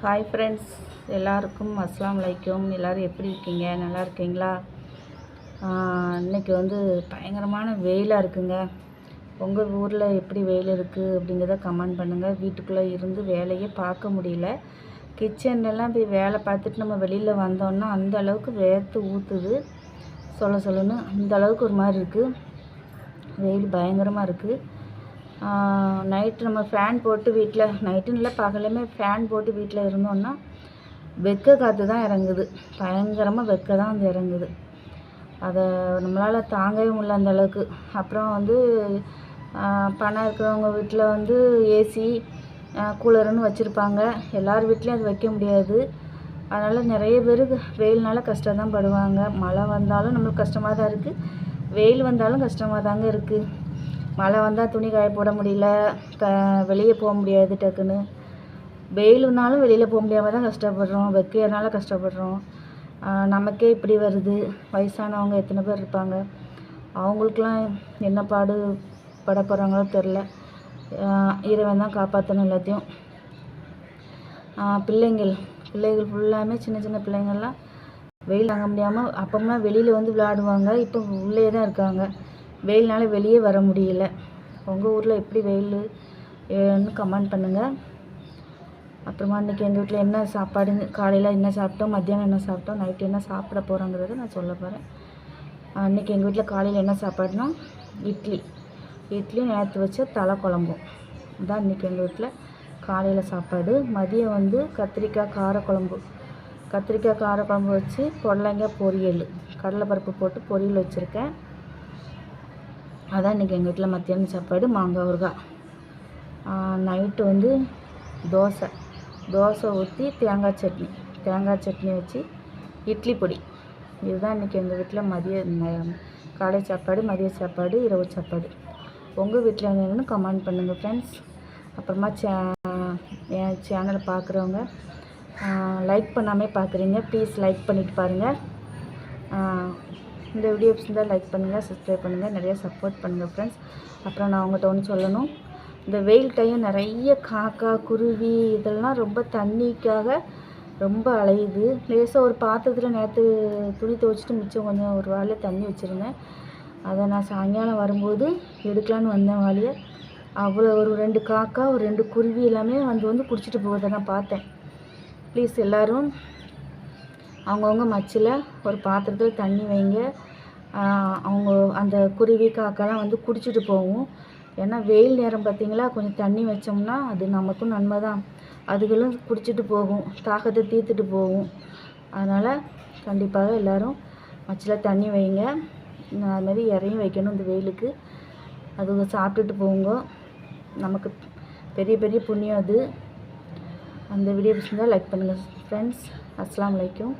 Hi friends எல்லாருக்கும் அஸ்லாம் வலைக்கும் எல்லோரும் எப்படி இருக்கீங்க? நல்லா இருக்கீங்களா? இன்றைக்கி வந்து பயங்கரமான வெயிலாக இருக்குங்க. உங்கள் ஊரில் எப்படி வெயில் இருக்குது அப்படிங்கிறத கமெண்ட் பண்ணுங்கள் வீட்டுக்குள்ளே இருந்து வேலையே பார்க்க முடியல. கிச்சன்லலாம் போய் வேலை பார்த்துட்டு நம்ம வெளியில் வந்தோம்னா அந்த அளவுக்கு வேர்த்து ஊற்றுது சொல்ல சொல்லணும் அந்த அளவுக்கு ஒரு மாதிரி இருக்குது வெயில் பயங்கரமாக இருக்குது நைட்டு நம்ம ஃபேன் போட்டு வீட்டில் நைட்டுன்னு இல்லை பகலுமே ஃபேன் போட்டு வீட்டில் இருந்தோம்னா வெக்க காற்று தான் இறங்குது. பயங்கரமாக வெக்க தான் வந்து இறங்குது. அதை நம்மளால் தாங்கவே முடியல அந்த அளவுக்கு. அப்புறம் வந்து பணம் இருக்கிறவங்க வீட்டில் வந்து ஏசி கூலருன்னு வச்சுருப்பாங்க. எல்லார் வீட்லேயும் அது வைக்க முடியாது. அதனால் நிறைய பேர் வெயில்னால கஷ்டம் தான் படுவாங்க. மழை வந்தாலும் நம்மளுக்கு கஷ்டமாக தான் இருக்குது வெயில் வந்தாலும் கஷ்டமாக தாங்க இருக்குது மழை வந்தால் துணி காய போட முடியல க வெளியே போக முடியாது டக்குன்னு. வெயிலுனாலும் வெளியில் போக முடியாமல் தான் கஷ்டப்படுறோம். வெக்கையனால கஷ்டப்படுறோம். நமக்கே இப்படி வருது. வயசானவங்க எத்தனை பேர் இருப்பாங்க? அவங்களுக்கெலாம் என்ன பாடு பட போகிறாங்களோ தெரில இறைவன் தான் காப்பாற்றணும் எல்லாத்தையும். பிள்ளைங்கள் பிள்ளைகள் ஃபுல்லாமே சின்ன சின்ன பிள்ளைங்கள்லாம் வெயில் தாங்க முடியாமல் அப்போம்லாம் வெளியில் வந்து விளையாடுவாங்க. இப்போ உள்ளே தான் இருக்காங்க. வெயில்னால வெளியே வர முடியல. உங்கள் ஊரில் எப்படி வெயில்னு கமெண்ட் பண்ணுங்கள் அப்புறமா இன்றைக்கி எங்கள் வீட்டில் என்ன சாப்பாடு? காலையில் என்ன சாப்பிட்டோம்? மத்தியானம் என்ன சாப்பிட்டோம்? நைட்டு என்ன சாப்பிட போகிறோங்கிறத நான் சொல்ல போகிறேன் அன்றைக்கி எங்கள் வீட்டில் காலையில் என்ன சாப்பாடுனா இட்லி. இட்லி நேற்று வச்ச தலை குழம்பும் தான் இன்றைக்கி எங்கள் வீட்டில் காலையில் சாப்பாடு. மதியம் வந்து கத்திரிக்காய் காரக்குழம்பு கத்திரிக்காய் காரக்குழம்பு வச்சு பொடலங்காய் பொரியல். கடலைப்பருப்பு போட்டு பொரியல் வச்சுருக்கேன். அதான் இன்றைக்கி எங்கள் வீட்டில் மத்தியானம் சாப்பாடு மாங்காய் ஊறுகாய். நைட்டு வந்து தோசை. தோசை ஊற்றி தேங்காய் சட்னி. தேங்காய் சட்னி வச்சு இட்லி பொடி. இதுதான் இன்றைக்கி எங்கள் வீட்டில் மதிய காலை சாப்பாடு மதிய சாப்பாடு இரவு சாப்பாடு. உங்கள் வீட்டில் என்னென்னு கமெண்ட் பண்ணுங்கள் ஃப்ரெண்ட்ஸ் அப்புறமா சே என் சேனலை பார்க்குறவங்க லைக் பண்ணாமல் பார்க்குறீங்க ப்ளீஸ் லைக் பண்ணிவிட்டு பாருங்கள் இந்த வீடியோ பிடிச்சிருந்தால் லைக் பண்ணுங்கள் சப்ஸ்கிரைப் பண்ணுங்கள் நிறைய சப்போர்ட் பண்ணுங்கள் ஃப்ரெண்ட்ஸ் அப்புறம் நான் உங்கள்கிட்ட ஒன்று சொல்லணும். இந்த வெயில் டைம் நிறைய காக்கா குருவி இதெல்லாம் ரொம்ப தண்ணிக்காக ரொம்ப அலையுது. லேசாக ஒரு பாத்திரத்தில் நேற்று துணி துவைச்சிட்டு மிச்சம் கொஞ்சம் ஒரு வாளியில் தண்ணி வச்சுருந்தேன். அதை நான் சாயங்காலம் வரும்போது எடுக்கலான்னு வந்தேன் வாளியை. அவ்வளோ ஒரு ரெண்டு காக்கா ஒரு ரெண்டு குருவி எல்லாமே வந்து வந்து குடிச்சிட்டு போகிறத நான் பார்த்தேன். ப்ளீஸ் எல்லோரும் அவங்கவுங்க மச்சில் ஒரு பாத்திரத்தில் தண்ணி வைங்க. அவங்க அந்த குருவி காக்கெல்லாம் வந்து குடிச்சிட்டு போகும் ஏன்னா வெயில் நேரம் பார்த்திங்களா கொஞ்சம் தண்ணி வச்சோம்னா அது நமக்கும் நன்மை தான் அதுகளும் குடிச்சிட்டு போகும் தாகத்தை தீர்த்துட்டு போகும். அதனால் கண்டிப்பாக எல்லோரும் மச்சில் தண்ணி வைங்க. அதுமாரி இறையும் வைக்கணும் இந்த வெயிலுக்கு. அது சாப்பிட்டுட்டு போங்க. நமக்கு பெரிய பெரிய புண்ணியம் அது. அந்த வீடியோ பிடிச்சிருந்தால் லைக் பண்ணுங்கள் ஃப்ரெண்ட்ஸ் அஸ்லாம் வலைக்கும்